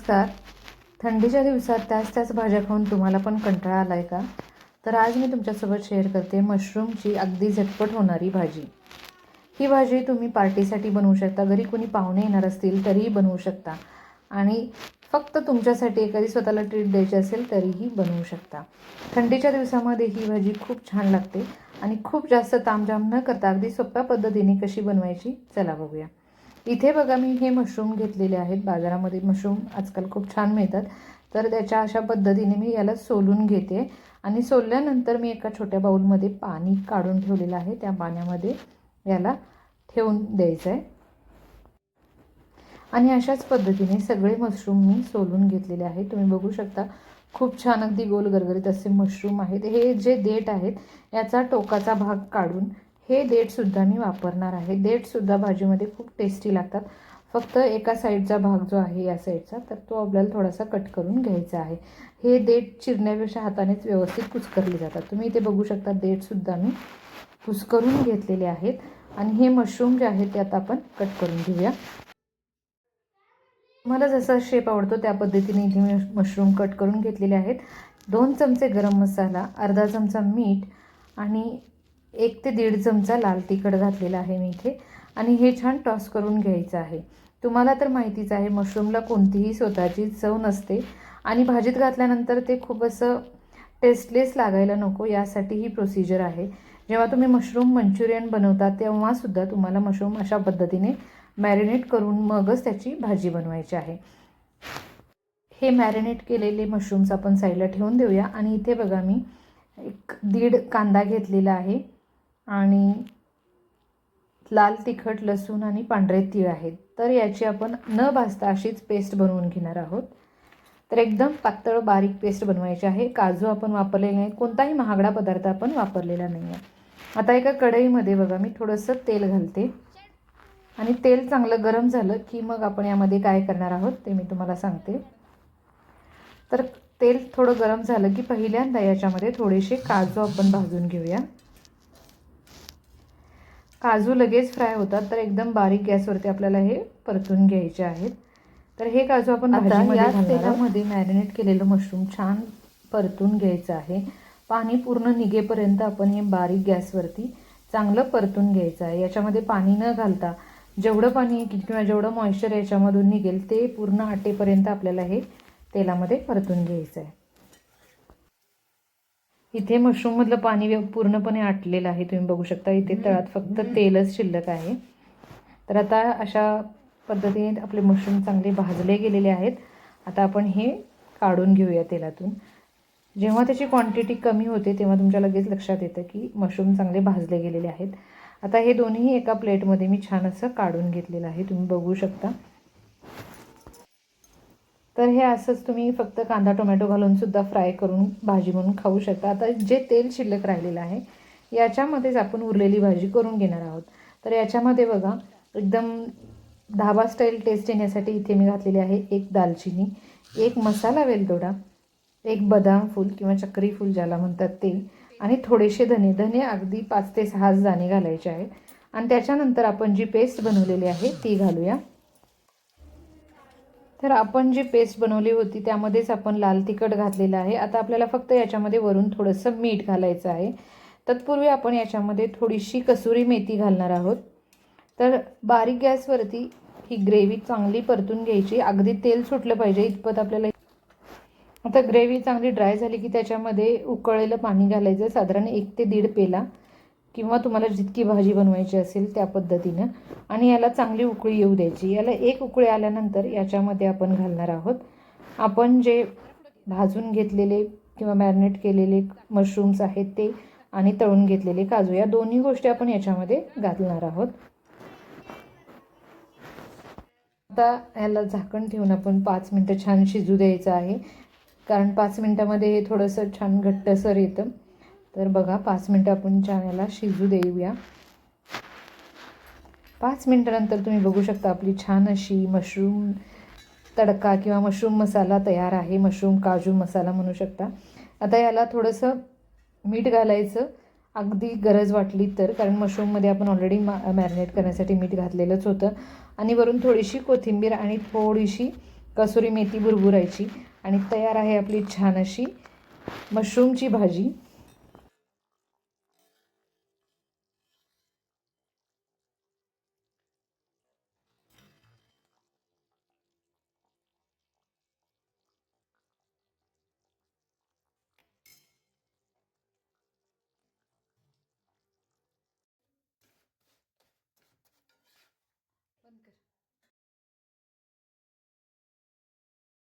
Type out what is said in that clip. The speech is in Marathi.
नमस्कार. थंडीच्या दिवसात त्याच त्याच भाज्या खाऊन तुम्हाला पण कंटाळा आला आहे का? तर आज मी तुमच्यासोबत शेअर करते मशरूमची अगदी झटपट होणारी भाजी. ही भाजी तुम्ही पार्टीसाठी बनवू शकता. घरी कोणी पाहुणे येणार असतील तरीही बनवू शकता. आणि फक्त तुमच्यासाठी एखादी स्वतःला ट्रीट द्यायची असेल तरीही बनवू शकता. थंडीच्या दिवसामध्ये ही भाजी खूप छान लागते आणि खूप जास्त तामझाम न करता अगदी सोप्या पद्धतीने कशी बनवायची चला बघूया. इथे बघा मी हे मशरूम घेतलेले आहेत. बाजारामध्ये मशरूम आजकाल खूप छान मिळतात. तर त्याच्या अशा पद्धतीने मी याला सोलून घेते. आणि सोलल्यानंतर मी एका छोट्या बाऊलमध्ये पाणी काढून ठेवलेलं आहे. त्या पाण्यामध्ये याला ठेवून द्यायचं आहे आणि अशाच पद्धतीने सगळे मशरूम मी सोलून घेतलेले आहेत. तुम्ही बघू शकता खूप छान अगदी गोल गरगरीत असे मशरूम आहेत. हे जे देठ आहेत याचा टोकाचा भाग काढून हे देठसुद्धा मी वापरणार आहे. देठसुद्धा भाजीमध्ये खूप टेस्टी लागतात. फक्त एका साईडचा भाग जो आहे या साईडचा तर तो आपल्याला थोडासा कट करून घ्यायचा आहे. हे देठ चिरण्यापेक्षा हातानेच व्यवस्थित कुचकरले जातात. तुम्ही इथे बघू शकता देठसुद्धा मी कुचकरून घेतलेले आहेत. आणि हे मशरूम जे आहेत ते आता आपण कट करून घेऊया. मला जसा शेप आवडतो त्या पद्धतीने इथे मी मशरूम कट करून घेतलेले आहेत. दोन चमचे गरम मसाला अर्धा चमचा मीठ आणि एक ते दीड चमचा लाल तिखट घातलेला आहे मी इथे. आणि हे छान टॉस करून घ्यायचं आहे. तुम्हाला तर माहितीच आहे मशरूमला कोणतीही स्वतःची चव नसते. आणि भाजीत घातल्यानंतर ते खूप असं टेस्टलेस लागायला नको यासाठी ही प्रोसिजर आहे. जेव्हा तुम्ही मशरूम मंचुरियन बनवता तेव्हासुद्धा तुम्हाला मशरूम अशा पद्धतीने मॅरिनेट करून मगच त्याची भाजी बनवायची आहे. हे मॅरिनेट केलेले मशरूम्स आपण साईडला ठेवून देऊया. आणि इथे बघा मी एक दीड कांदा घेतलेला आहे. आणि लाल तिखट लसूण आणि पांढरे तीळ आहेत. तर याची आपण न भाजता अशीच पेस्ट बनवून घेणार आहोत. तर एकदम पातळ बारीक पेस्ट बनवायची आहे. काजू आपण वापरलेले नाही कोणताही महागडा पदार्थ आपण वापरलेला नाही आहे आता एका कढईमध्ये बघा मी थोडंसं तेल घालते. आणि तेल चांगलं गरम झालं की मग आपण यामध्ये काय करणार आहोत ते मी तुम्हाला सांगते. तर तेल थोडं गरम झालं की पहिल्यांदा याच्यामध्ये थोडेसे काजू आपण भाजून घेऊया. काजू लगेच फ्राय होतात तर एकदम बारीक गॅसवरती आपल्याला हे परतून घ्यायचे आहेत. तर हे काजू आपण याच तेलामध्ये मॅरिनेट केलेलं मशरूम छान परतून घ्यायचं आहे. पाणी पूर्ण निघेपर्यंत आपण हे बारीक गॅसवरती चांगलं परतून घ्यायचं आहे. याच्यामध्ये पाणी न घालता जेवढं पाणी किंवा जेवढं मॉइश्चर याच्यामधून निघेल ते पूर्ण आटेपर्यंत आपल्याला हे तेलामध्ये परतून घ्यायचं आहे. इथे मशरूममधलं पाणी पूर्णपणे आटलेलं आहे तुम्ही बघू शकता. इथे तळात फक्त तेलच शिल्लक आहे. तर आता अशा पद्धतीने आपले मशरूम चांगले भाजले गेलेले आहेत. आता आपण हे काढून घेऊया तेलातून. जेव्हा त्याची क्वांटिटी कमी होते तेव्हा तुमच्या लगेच लक्षात येतं की मशरूम चांगले भाजले गेलेले आहेत. आता हे दोन्ही एका प्लेटमध्ये मी छान असं काढून घेतलेलं आहे. तुम्ही बघू शकता. तर हे असंच तुम्ही फक्त कांदा टोमॅटो घालून सुद्धा फ्राय करून भाजी म्हणून खाऊ शकता. आता जे तेल शिल्लक राहिलेलं आहे याच्यामध्येच आपण उरलेली भाजी करून घेणार आहोत. तर याच्यामध्ये बघा एकदम धाबा स्टाईल टेस्ट येण्यासाठी इथे मी घातलेली आहे एक दालचिनी एक मसाला वेलदोडा एक बदाम फूल किंवा चक्री फूल ज्याला म्हणतात ते आणि थोडेसे धने. धने अगदी पाच ते सहा दाणे घालायचे आहेत. आणि त्याच्यानंतर आपण जी पेस्ट बनवलेली आहे ती घालूया. तर आपण जी पेस्ट बनवली होती त्यामध्येच आपण लाल तिखट घातलेलं आहे. आता आपल्याला फक्त याच्यामध्ये वरून थोडंसं मीठ घालायचं आहे. तत्पूर्वी आपण याच्यामध्ये थोडीशी कसुरी मेथी घालणार आहोत. तर बारीक गॅसवरती ही ग्रेव्ही चांगली परतून घ्यायची. अगदी तेल सुटलं पाहिजे इतपत आपल्याला आता ग्रेव्ही चांगली ड्राय झाली की त्याच्यामध्ये उकळलेलं पाणी घालायचं साधारण एक ते दीड पेला. किंवा तुम्हाला जितकी भाजी बनवायची असेल त्या पद्धतीनं. आणि याला चांगली उकळी येऊ द्यायची. याला एक उकळी आल्यानंतर याच्यामध्ये आपण घालणार आहोत. आपण जे भाजून घेतलेले किंवा मॅरिनेट केलेले मशरूम्स आहेत ते आणि तळून घेतलेले काजू या दोन्ही गोष्टी आपण याच्यामध्ये घालणार आहोत. आता ह्याला झाकण ठेवून आपण पाच मिनटं छान शिजू द्यायचं आहे. कारण पाच मिनटामध्ये हे थोडंसं छान घट्टसर येतं. तर बघा पाच मिनटं आपण छान याला शिजू देऊया. पाच मिनटानंतर तुम्ही बघू शकता आपली छान अशी मशरूम तडका किंवा मशरूम मसाला तयार आहे. मशरूम काजू मसाला म्हणू शकता. आता याला थोडंसं मीठ घालायचं. अगदी गरज वाटली तर कारण मशरूममध्ये आपण ऑलरेडी मा मॅरिनेट करण्यासाठी मीठ घातलेलंच होतं. आणि वरून थोडीशी कोथिंबीर आणि थोडीशी कसुरी मेथी भुरभुरायची. आणि तयार आहे आपली छान अशी मशरूमची भाजी.